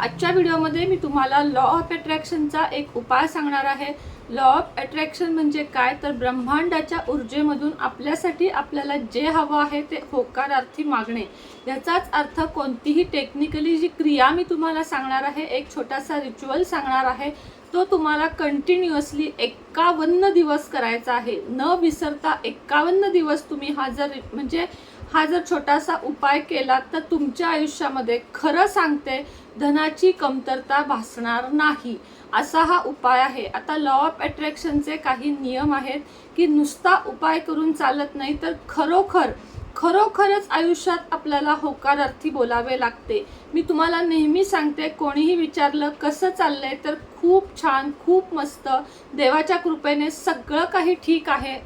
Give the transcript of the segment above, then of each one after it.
आजच्या व्हिडिओमध्ये मी तुम्हाला लॉ ऑफ अट्रॅक्शनचा एक उपाय सांगणार आहे. लॉ ऑफ अट्रॅक्शन म्हणजे काय? तर ब्रह्मांडाच्या ऊर्जेमधून आपल्यासाठी आपल्याला जे हवं आहे ते होकारार्थी मागणे. याचाच अर्थ कोणतीही टेक्निकली जी क्रिया मी तुम्हाला सांगणार आहे एक छोटासा रिच्युअल सांगणार आहे तो तुम्हाला कंटिन्युअसली एक्कावन्न दिवस करायचा आहे. न विसरता एक्कावन्न दिवस तुम्ही हा जर म्हणजे हा जर छोटासा उपाय केला तर तुमच्या आयुष्यामध्ये खरं सांगते धनाची कमतरता भासणार नाही. असा हा उपाय आहे. आता लॉ ऑफ अट्रॅक्शनचे काही नियम आहेत की नुसता उपाय करून चालत नाही तर खरोखर खरोखरच आयुष्यात आपल्याला होकारार्थी बोलावे लागते. मी तुम्हाला नेहमी सांगते कोणीही विचारलं कसं चाललंय तर खूप छान खूप मस्त. देवाच्या कृपेने सगळं काही ठीक आहे.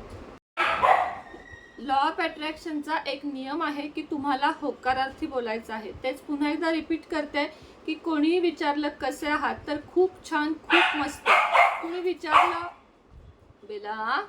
लॉ ऑफ अट्रॅक्शनचा एक नियम आहे की तुम्हाला होकारार्थी बोलायचं आहे. तेच पुन्हा एकदा रिपीट करते की कोणीही विचारलं कसे आहात तर खूप छान खूप मस्त. कुणी विचारलं? बेला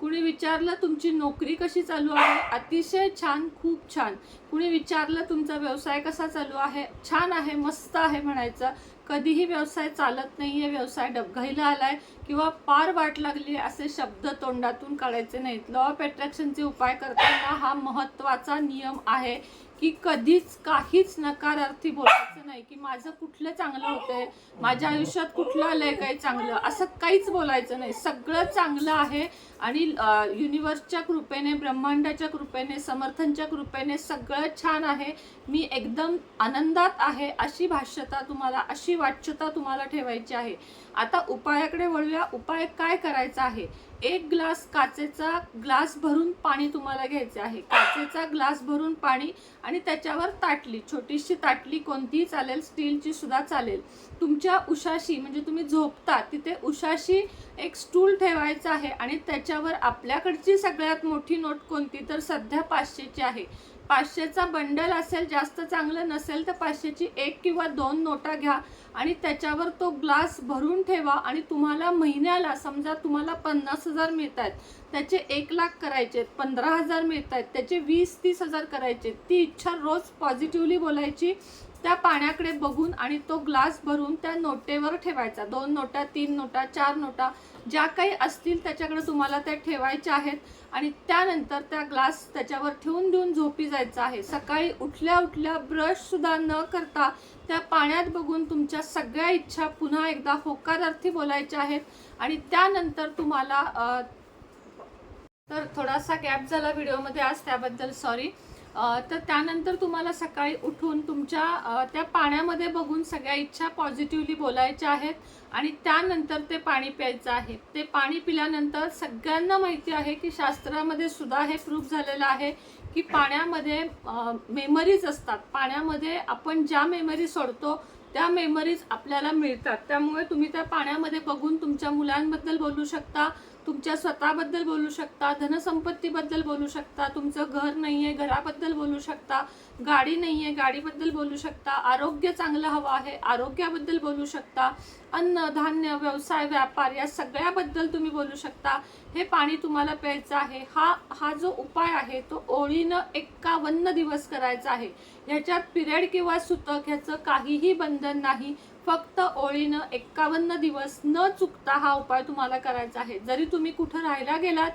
कुणी विचारलं तुमची नोकरी कशी चालू आहे? अतिशय छान खूप छान. कुणी विचारलं तुमचा व्यवसाय कसा चालू आहे? छान आहे मस्त आहे म्हणायचं. कधीही व्यवसाय चालत नाहीये व्यवसाय डबघाईला आलाय. किंवा पार वाट लागली असे शब्द तोंडातून काढायचे नाहीत. लॉ ऑफ अट्रॅक्शनचे उपाय करताना हा महत्त्वाचा नियम आहे की कधीच काहीच नकारार्थी बोलायचं नाही की माझं कुठलं चांगलं होतंय माझ्या आयुष्यात कुठलं आलंय काही चांगलं असं काहीच बोलायचं नाही. सगळं चांगलं आहे आणि युनिवर्सच्या कृपेने ब्रह्मांडाच्या कृपेने समर्थनच्या कृपेने सगळं छान आहे. मी एकदम आनंदात आहे अशी भाष्यता तुम्हाला अशी वाच्यता तुम्हाला ठेवायची आहे. आता उपायाकडे वळूया. उपाय काय करायचा आहे? एक ग्लास काचेचा ग्लास भरून पाणी तुम्हाला घ्यायचे आहे. काचेचा ग्लास भरून पाणी आणि त्याच्यावर ताटली छोटीशी ताटली कोणतीही चालेल स्टीलची सुद्धा चालेल. तुमच्या उशाशी म्हणजे तुम्ही झोपता तिथे उशाशी एक स्टूल ठेवायचा आहे आणि त्याच्यावर आपल्याकडची सगळ्यात मोठी नोट कोणती? तर सध्या पाचशेची आहे. पाचशेचा बंडल असेल जास्त चांगलं नसेल तर पाचशेची एक किंवा दोन नोटा घ्या आणि त्याच्यावर तो ग्लास भरून ठेवा आणि तुम्हाला महिन्याला समजा तुम्हाला पन्नास हजार मिळत आहेत त्याचे एक लाख करायचे पंधरा हजार मिळत आहेत त्याचे वीस तीस हजार करायचे ती इच्छा रोज पॉझिटिव्हली बोलायची त्या पाण्याकडे बघून आणि तो ग्लास भरून त्या नोटेवर ठेवायचा. दोन नोटा तीन नोटा चार नोटा ज्या काही असतील त्याच्याकडे तुम्हाला त्या ठेवायच्या आहेत. आणि त्यानंतर त्या ग्लास त्याच्यावर ठेवून देऊन झोपी जायचं आहे. सकाळी उठल्या उठल्या ब्रशसुद्धा न करता त्या पाण्यात बघून तुमच्या सगळ्या इच्छा पुन्हा एकदा होकारार्थी बोलायच्या आहेत. आणि त्यानंतर तुम्हाला तर थोडासा गॅप झाला व्हिडिओमध्ये आज त्याबद्दल. सॉरी तर त्यानंतर तुम्हाला सकाळी उठून तुमच्या त्या पाण्यामध्ये बघून सगळ्या इच्छा पॉझिटिव्हली बोलायच्या आहेत आणि त्यानंतर ते पाणी प्यायचं आहे. ते पाणी पिल्यानंतर सगळ्यांना माहिती आहे की शास्त्रामध्ये सुद्धा हे प्रूफ झालेलं आहे की पाण्यामध्ये मेमरीज असतात. पाण्यामध्ये आपण ज्या मेमरी सोडतो त्या मेमरीज आपल्याला मिळतात. त्यामुळे तुम्ही त्या पाण्यामध्ये बघून तुमच्या मुलांबद्दल बोलू शकता तुमच्या स्वतःबद्दल बोलू शकता धनसंपत्तीबद्दल बोलू शकता तुमचं घर नाही आहे घराबद्दल बोलू शकता गाडी नाही आहे गाडीबद्दल बोलू शकता आरोग्य चांगलं हवं आहे आरोग्याबद्दल बोलू शकता अन्न धान्य व्यवसाय व्यापार या सगळ्याबद्दल तुम्ही बोलू शकता. हे पाणी तुम्हाला प्यायचं आहे. हा हा जो उपाय आहे तो ओळीनं एक्कावन्न दिवस करायचा आहे. ह्याच्यात पिरियड किंवा सुतक ह्याचं काहीही बंधन नाही. फक्त ओळीनं एक्कावन्न दिवस न चुकता हा उपाय तुम्हाला करायचा आहे. जरी तुम्ही कुठं राहायला गेलात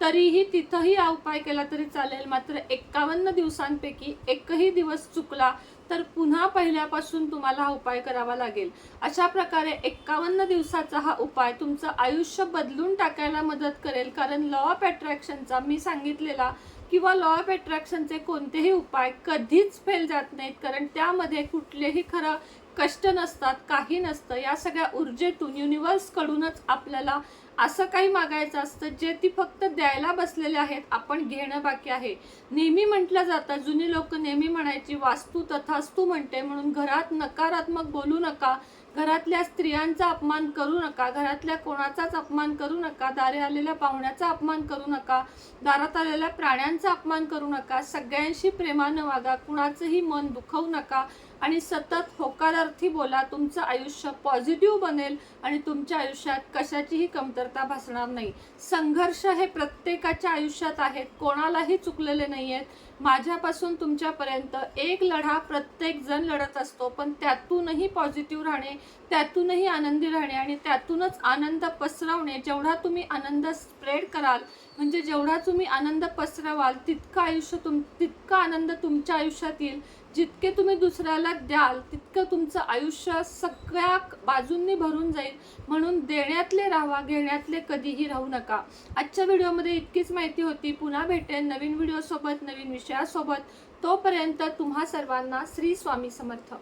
तरीही तिथंही हा उपाय केला तरी चालेल. मात्र एक्कावन्न दिवसांपैकी एकही दिवस चुकला तर पुन्हा पहिल्यापासून तुम्हाला हा उपाय करावा लागेल. अशा प्रकारे एक्कावन्न दिवसाचा हा उपाय तुमचं आयुष्य बदलून टाकायला मदत करेल. कारण लॉ ऑफ अट्रॅक्शनचा मी सांगितलेला किंवा लॉ ऑफ अट्रॅक्शनचे कोणतेही उपाय कधीच फेल जात नाहीत. कारण त्यामध्ये कुठलेही खरं कष्ट नसतात काही नसतं. या सगळ्या ऊर्जेतून युनिवर्सकडूनच आपल्याला असं काही मागायचं असतं जे ती फक्त द्यायला बसलेले आहेत. आपण घेणं बाकी आहे. नेहमी म्हटलं जातं जुनी लोक नेहमी म्हणायची वास्तू तथास्तू म्हणते. म्हणून घरात नकारात्मक बोलू नका. घरातल्या स्त्रियांचा अपमान करू नका घरातल्या कोणाचाच अपमान करू नका दारे आलेल्या पाहुण्याचा अपमान करू नका दारात आलेल्या प्राण्यांचा अपमान करू नका सगळ्यांशी प्रेमानं वागा कुणाचंही मन दुखवू नका आणि सतत होकारार्थी बोला तुमचं आयुष्य पॉझिटिव्ह बनेल आणि तुमच्या आयुष्यात कशाचीही कमतरता भासणार नाही. संघर्ष हे प्रत्येकाच्या आयुष्यात आहेत कोणालाही चुकलेले नाही आहेत माझ्यापासून तुमच्यापर्यंत एक लढा प्रत्येक जण लढत असतो पण त्यातूनही पॉझिटिव्ह राहणे त्यातूनही आनंदी राहणे आणि त्यातूनच आनंद पसरवणे जेवढा तुम्ही आनंद स्प्रेड कराल म्हणजे जेवढा तुम्ही आनंद पसरवाल तितकं आयुष्य तुम तितका आनंद तुमच्या आयुष्यात येईल. जितके तुम्ही दुसऱ्याला द्याल तितकं तुमचं आयुष्य सगळ्या बाजूंनी भरून जाईल. म्हणून देण्यातले राहा घेण्यातले कधीही राहू नका. आजच्या व्हिडिओमध्ये इतकीच माहिती होती. पुन्हा भेटेन नवीन व्हिडिओसोबत नवीन विषयासोबत. तोपर्यंत तुम्हा सर्वांना श्री स्वामी समर्थ.